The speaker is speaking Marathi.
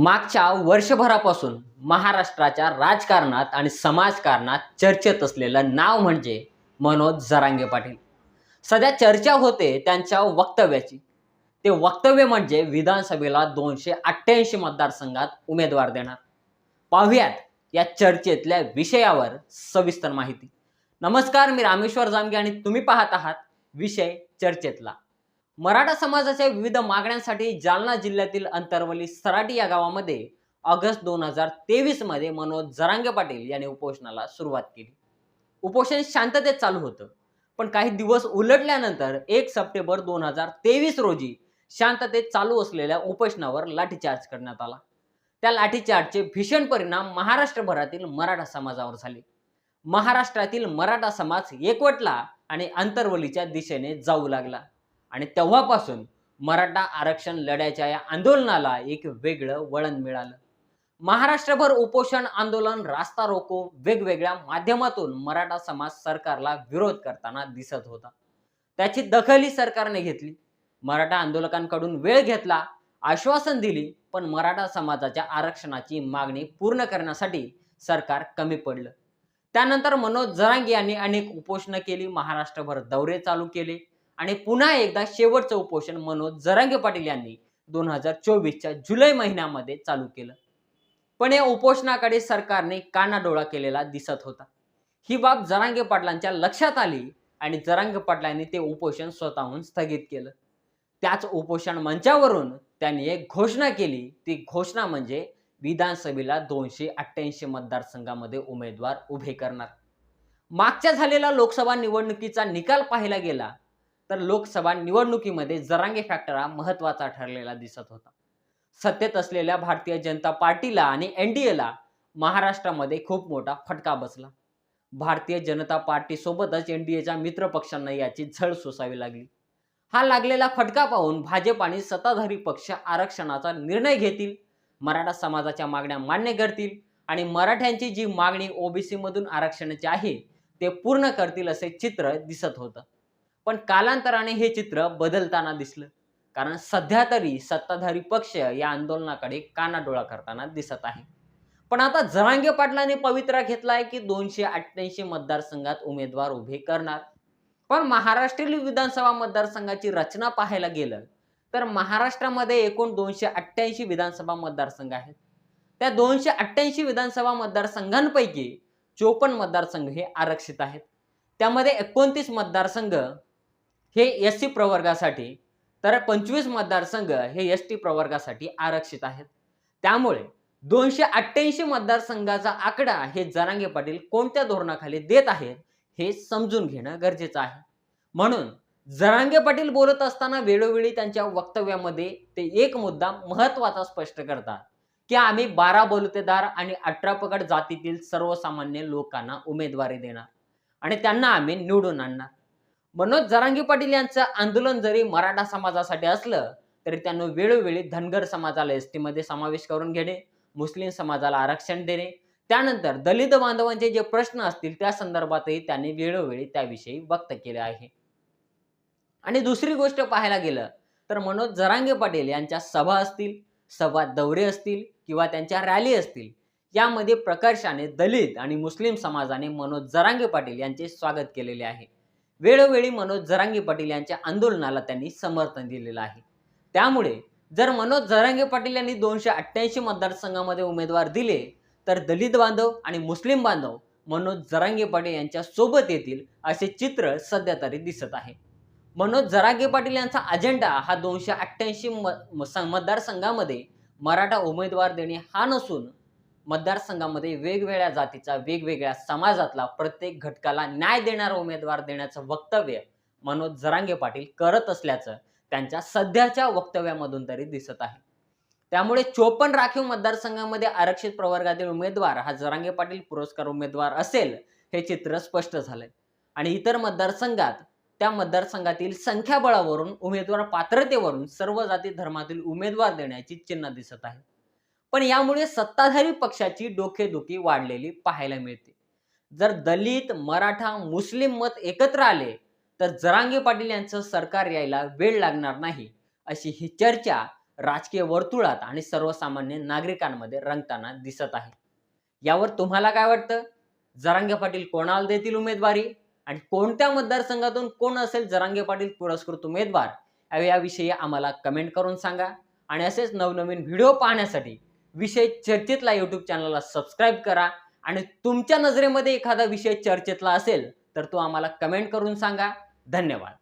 मागच्या वर्षभरापासून महाराष्ट्राच्या राजकारणात आणि समाजकारणात चर्चेत असलेलं नाव म्हणजे मनोज जरांगे पाटील. सध्या चर्चा होते त्यांच्या वक्तव्याची. ते वक्तव्य म्हणजे विधानसभेला दोनशे अठ्ठ्याऐंशी मतदारसंघात उमेदवार देणार. पाहुयात या चर्चेतल्या विषयावर सविस्तर माहिती. नमस्कार मी रामेश्वर जामगे आणि तुम्ही पाहत आहात विषय चर्चेतला. मराठा समाजाच्या विविध मागण्यांसाठी जालना जिल्ह्यातील अंतरवली सराटी या गावामध्ये ऑगस्ट दोन हजार तेवीसमध्ये मनोज जरांगे पाटील यांनी उपोषणाला सुरुवात केली. उपोषण शांततेत चालू होतं. पण काही दिवस उलटल्यानंतर एक सप्टेंबर दोन हजार तेवीस रोजी शांततेत चालू असलेल्या उपोषणावर लाठीचार्ज करण्यात आला. त्या लाठीचार्जचे भीषण परिणाम महाराष्ट्रभरातील मराठा समाजावर झाले. महाराष्ट्रातील मराठा समाज एकवटला आणि अंतरवलीच्या दिशेने जाऊ लागला. आणि तेव्हापासून मराठा आरक्षण लढ्याच्या या आंदोलनाला एक वेगळं वळण मिळालं. महाराष्ट्रभर उपोषण आंदोलन रास्ता रोको वेगवेगळ्या माध्यमातून मराठा समाज सरकारला विरोध करताना दिसत होता. त्याची दखलही सरकारने घेतली. मराठा आंदोलकांकडून वेळ घेतला आश्वासन दिली पण मराठा समाजाच्या आरक्षणाची मागणी पूर्ण करण्यासाठी सरकार कमी पडलं. त्यानंतर मनोज जरांगे यांनी अनेक उपोषणं केली महाराष्ट्रभर दौरे चालू केले. आणि पुन्हा एकदा शेवटचं उपोषण मनोज जरांगे पाटील यांनी दोन हजार चोवीसच्या जुलै महिन्यामध्ये चालू केलं. पण या उपोषणाकडे सरकारने कानाडोळा केलेला दिसत होता. ही बाब जरांगे पाटलांच्या लक्षात आली आणि जरांगे पाटलांनी ते उपोषण स्वतःहून स्थगित केलं. त्याच उपोषण मंचावरून त्यांनी एक घोषणा केली. ती घोषणा म्हणजे विधानसभेला दोनशे अठ्ठ्याऐंशी मतदारसंघामध्ये उमेदवार उभे करणार. मागच्या झालेला लोकसभा निवडणुकीचा निकाल पाहिला गेला तर लोकसभा निवडणुकीमध्ये जरांगे फॅक्टर हा महत्त्वाचा ठरलेला दिसत होता. सत्तेत असलेल्या भारतीय जनता पार्टीला आणि एन डी एला महाराष्ट्रामध्ये खूप मोठा फटका बसला. भारतीय जनता पार्टीसोबतच एन डी एच्या मित्र पक्षांना याची झळ सोसावी लागली. हा लागलेला फटका पाहून भाजप आणि सत्ताधारी पक्ष आरक्षणाचा निर्णय घेतील मराठा समाजाच्या मागण्या मान्य करतील आणि मराठ्यांची जी मागणी ओबीसीमधून आरक्षणाची आहे ते पूर्ण करतील असे चित्र दिसत होतं. पण कालांतराने हे चित्र बदलताना दिसलं. कारण सध्या तरी सत्ताधारी पक्ष या आंदोलनाकडे कानाडोळा करताना दिसत आहे. पण आता जरांगे पाटलांनी पवित्रा घेतलाय की दोनशे अठ्ठ्याऐंशी मतदारसंघात उमेदवार उभे करणार. पण महाराष्ट्रीय विधानसभा मतदारसंघाची रचना पाहायला गेलं तर महाराष्ट्रामध्ये एकूण दोनशे अठ्ठ्याऐंशी विधानसभा मतदारसंघ आहेत. त्या दोनशे अठ्ठ्याऐंशी विधानसभा मतदारसंघांपैकी चोपन्न मतदारसंघ हे आरक्षित आहेत. त्यामध्ये एकोणतीस मतदारसंघ हे एस सी प्रवर्गासाठी तर पंचवीस मतदारसंघ हे एस टी प्रवर्गासाठी आरक्षित आहेत. त्यामुळे दोनशे अठ्ठ्याऐंशी मतदारसंघाचा आकडा हे जरांगे पाटील कोणत्या धोरणाखाली देत आहेत हे समजून घेणं गरजेचं आहे. म्हणून जरांगे पाटील बोलत असताना वेळोवेळी त्यांच्या वक्तव्यामध्ये ते एक मुद्दा महत्त्वाचा स्पष्ट करतात की आम्ही बारा बलुतेदार आणि अठरा पगड जातीतील सर्वसामान्य लोकांना उमेदवारी देणार आणि त्यांना आम्ही निवडून आणणार. मनोज जरांगी पाटील यांचं आंदोलन जरी मराठा समाजासाठी असलं तरी त्यांना वेळोवेळी धनगर समाजाला एसमध्ये समावेश करून घेणे मुस्लिम समाजाला आरक्षण देणे. त्यानंतर दलित बांधवांचे जे प्रश्न असतील त्या संदर्भातही त्यांनी वेळोवेळी त्याविषयी व्यक्त केले आहे. आणि दुसरी गोष्ट पाहायला गेलं तर मनोज जरांगे पाटील यांच्या सभा असतील सभा दौरे असतील किंवा त्यांच्या रॅली असतील यामध्ये प्रकर्षाने दलित आणि मुस्लिम समाजाने मनोज जरांगे पाटील यांचे स्वागत केलेले आहे. वेळोवेळी मनोज जरांगे पाटील यांच्या आंदोलनाला त्यांनी समर्थन दिलेलं आहे. त्यामुळे जर मनोज जरांगे पाटील यांनी दोनशे अठ्ठ्याऐंशी मतदारसंघामध्ये उमेदवार दिले तर दलित बांधव आणि मुस्लिम बांधव मनोज जरांगे पाटील यांच्या सोबत येतील असे चित्र सध्या तरी दिसत आहे. मनोज जरांगे पाटील यांचा अजेंडा हा दोनशे अठ्ठ्याऐंशी मतदारसंघामध्ये मराठा उमेदवार देणे हा नसून मतदारसंघामध्ये वेगवेगळ्या जातीचा वेगवेगळ्या समाजातला प्रत्येक घटकाला न्याय देणारा उमेदवार देण्याचं वक्तव्य मनोज जरांगे पाटील करत असल्याचं त्यांच्या सध्याच्या वक्तव्यामधून तरी दिसत आहे. त्यामुळे चोपन्न राखीव मतदारसंघामध्ये आरक्षित प्रवर्गातील उमेदवार हा जरांगे पाटील पुरस्कार उमेदवार असेल हे चित्र स्पष्ट झालंय. आणि इतर मतदारसंघात त्या मतदारसंघातील संख्याबळावरून उमेदवार पात्रतेवरून सर्व जाती धर्मातील उमेदवार देण्याची चिन्ह दिसत आहे. पण यामुळे सत्ताधारी पक्षाची डोकेदुखी वाढलेली पाहायला मिळते. जर दलित मराठा मुस्लिम मत एकत्र आले तर जरांगे पाटील यांचं सरकार यायला वेळ लागणार नाही अशी ही चर्चा राजकीय वर्तुळात आणि सर्वसामान्य नागरिकांमध्ये रंगताना दिसत आहे. यावर तुम्हाला काय वाटतं? जरांगे पाटील कोणाला देतील उमेदवारी? आणि कोणत्या मतदारसंघातून कोण असेल जरांगे पाटील पुरस्कृत उमेदवार? याविषयी आम्हाला कमेंट करून सांगा. आणि असेच नवनवीन व्हिडिओ पाहण्यासाठी विषय चर्चेतला यूट्यूब चॅनलला सबस्क्राईब करा. आणि तुमच्या नजरेमध्ये एखादा विषय चर्चेतला असेल तर तो आम्हाला कमेंट करून सांगा. धन्यवाद.